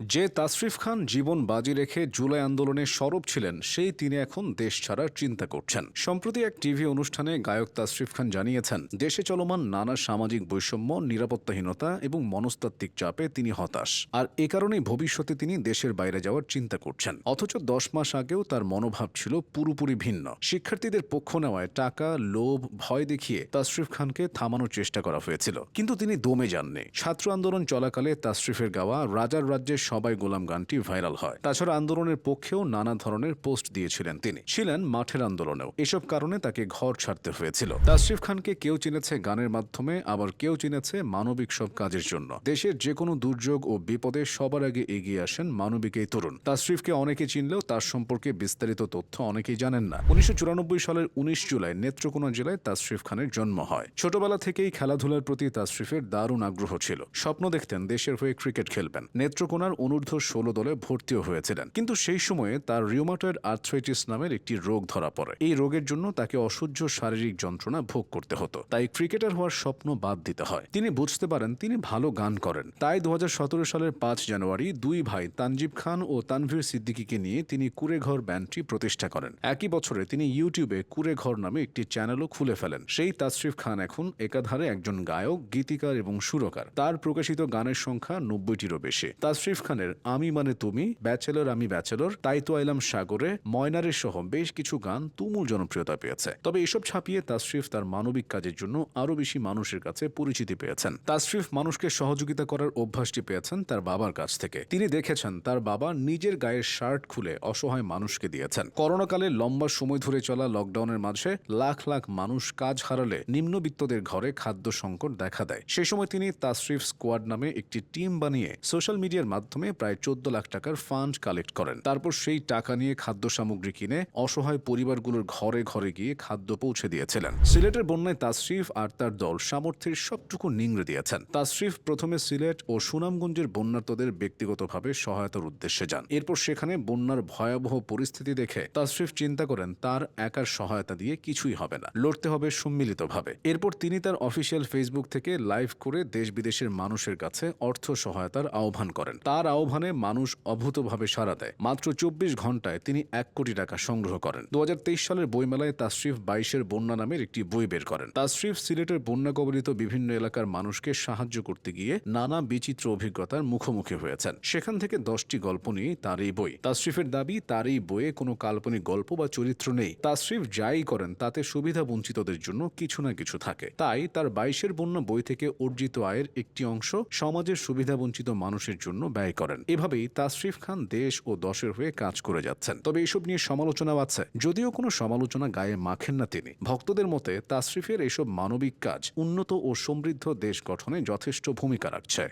যে তাসরিফ খান জীবন বাজি রেখে জুলাই আন্দোলনে সরব ছিলেন, সেই তিনি এখন দেশ ছাড়ার চিন্তা করছেন। সম্প্রতি এক টিভি অনুষ্ঠানে গায়ক তাসরিফ খান জানিয়েছেন, দেশে চলমান নানা সামাজিক বৈষম্য, নিরাপত্তাহীনতা এবং মনস্তাত্ত্বিক চাপে তিনি হতাশ। আর এ কারণেই ভবিষ্যতে তিনি দেশের বাইরে যাওয়ার চিন্তা করছেন। অথচ দশ মাস আগেও তার মনোভাব ছিল পুরোপুরি ভিন্ন। শিক্ষার্থীদের পক্ষ নেওয়ায় টাকা, লোভ, ভয় দেখিয়ে তাসরিফ খানকে থামানোর চেষ্টা করা হয়েছিল। কিন্তু তিনি দমে যাননি। ছাত্র আন্দোলন চলাকালে তাসরিফের গাওয়া রাজার রাজ্যের সবাই গোলাম গানটি ভাইরাল হয়। তাছাড়া আন্দোলনের পক্ষেও নানা ধরনের পোস্ট দিয়েছিলেন তিনি। ছিলেন মাঠের আন্দোলনেও। এসব কারণে তাকে ঘর ছাড়তে হয়েছিল। তাসরিফ খানকে কেউ চিনেছে গানের মাধ্যমে, আবার কেউ চিনেছে মানবিক সব কাজের জন্য। দেশের যে কোনো দুর্যোগ ও বিপদে সবার আগে এগিয়ে আসেন মানবিক এই তরুণ। তাসরিফকে অনেকে চিনলেও তার সম্পর্কে বিস্তারিত তথ্য অনেকেই জানেন না। উনিশশো চুরানব্বই সালের উনিশ জুলাই নেত্রকোনা জেলায় তাসরিফ খানের জন্ম হয়। ছোটবেলা থেকেই খেলাধুলার প্রতি তাসরিফের দারুণ আগ্রহ ছিল। স্বপ্ন দেখতেন দেশের হয়ে ক্রিকেট খেলবেন। নেত্রকোনার অনূর্ধ্ব ষোলো দলে ভর্তিও হয়েছিলেন। কিন্তু সেই সময়ে তার রিউমাটয়েড আর্থ্রাইটিস নামের একটি রোগ ধরা পড়ে। এই রোগের জন্য তাকে অসহ্য শারীরিক যন্ত্রণা ভোগ করতে হতো। তাই ক্রিকেটার হওয়ার স্বপ্ন বাদ দিতে হয়। তিনি বুঝতে পারেন তিনি ভালো গান করেন। তাই দুহাজার সতেরো সালের পাঁচ জানুয়ারি দুই ভাই তানজিব খান ও তানভীর সিদ্দিকিকে নিয়ে তিনি কুড়েঘর ব্যান্ডটি প্রতিষ্ঠা করেন। একই বছরে তিনি ইউটিউবে কুড়েঘর নামে একটি চ্যানেলও খুলে ফেলেন। সেই তাসরিফ খান এখন একাধারে একজন গায়ক, গীতিকার এবং সুরকার। তার প্রকাশিত গানের সংখ্যা নব্বইটিরও বেশি। তাসরিফ খানের আমি মানে তুমি, ব্যাচেলর আমি ব্যাচেলর তাই তো আইলাম সাগরে, ময়নারের সহ বেশ কিছু গান তুমুল জনপ্রিয়তা পেয়েছে। তবে এসব ছাপিয়ে তাসরিফ তার মানবিক কাজের জন্য আরও বেশি মানুষের কাছে পরিচিতি পেয়েছেন। তাসরিফ মানুষকে সহযোগিতা করার অভ্যাসটি পেয়েছেন তার বাবার কাছ থেকে। তিনি দেখেছেন তার বাবা নিজের গায়ের শার্ট খুলে অসহায় মানুষকে দিয়েছেন। করোনাকালে লম্বা সময় ধরে চলা লকডাউনের মাঝে লাখ লাখ মানুষ কাজ হারালে নিম্নবিত্তদের ঘরে খাদ্য সংকট দেখা দেয়। সে সময় তিনি তাসরিফ স্কোয়াড নামে একটি টিম বানিয়ে সোশ্যাল মিডিয়ার মাধ্যমে প্রায় চোদ্দ লাখ টাকার ফান্ড কালেক্ট করেন। তারপর সেই টাকা নিয়ে খাদ্য সামগ্রী কিনে অসহায় পরিবারগুলোর ঘরে ঘরে গিয়ে খাদ্য পৌঁছে দিয়েছিলেন। সিলেটের বন্যায় তাসরিফ আর তার দল সামর্থ্যের সবটুকু নিংড়ে দিয়েছেন। তাসরিফ প্রথমে সিলেট ও সুনামগঞ্জের বন্যার্তদের ব্যক্তিগতভাবে সহায়তার উদ্দেশ্যে যান। এরপর সেখানে বন্যার ভয়াবহ পরিস্থিতি দেখে তাসরিফ চিন্তা করেন, তার একার সহায়তা দিয়ে কিছুই হবে না, লড়তে হবে সম্মিলিতভাবে। এরপর তিনি তার অফিসিয়াল ফেসবুক থেকে লাইভ করে দেশ বিদেশের মানুষের কাছে অর্থ সহায়তার আহ্বান করেন। তার আহ্বানে মানুষ অভূতভাবে সাড়া দেয়। মাত্র চব্বিশ ঘন্টায় তিনি এক কোটি টাকা সংগ্রহ করেন। দু হাজার তেইশ সালের বইমেলায় তাসরিফ বাইশের বন্যা নামের একটি বই বের করেন। তাসরিফ সিলেটের বন্যা কবলিত বিভিন্ন এলাকার মানুষকে সাহায্য করতে গিয়ে নানা বিচিত্র অভিজ্ঞতার মুখোমুখি হয়েছেন। সেখান থেকে দশটি গল্প নিয়ে তার এই বই। তাসরিফের দাবি, তার এই বইয়ে কোনো কাল্পনিক গল্প বা চরিত্র নেই। তাসরিফ যাই করেন, তাতে সুবিধা বঞ্চিতদের জন্য কিছু না কিছু থাকে। তাই তার বাইশের বন্যা বই থেকে অর্জিত আয়ের একটি অংশ সমাজের সুবিধা বঞ্চিত মানুষের জন্য ব্যয় করেন। এভাবেই তাসরিফ খান দেশ ও দশের হয়ে কাজ করে যাচ্ছেন। তবে এসব নিয়ে সমালোচনাও আছে। যদিও কোনো সমালোচনা গায়ে মাখেন না তিনি। ভক্তদের মতে তাসরিফের এসব মানবিক কাজ উন্নত ও সমৃদ্ধ দেশ গঠনে যথেষ্ট ভূমিকা রাখছে।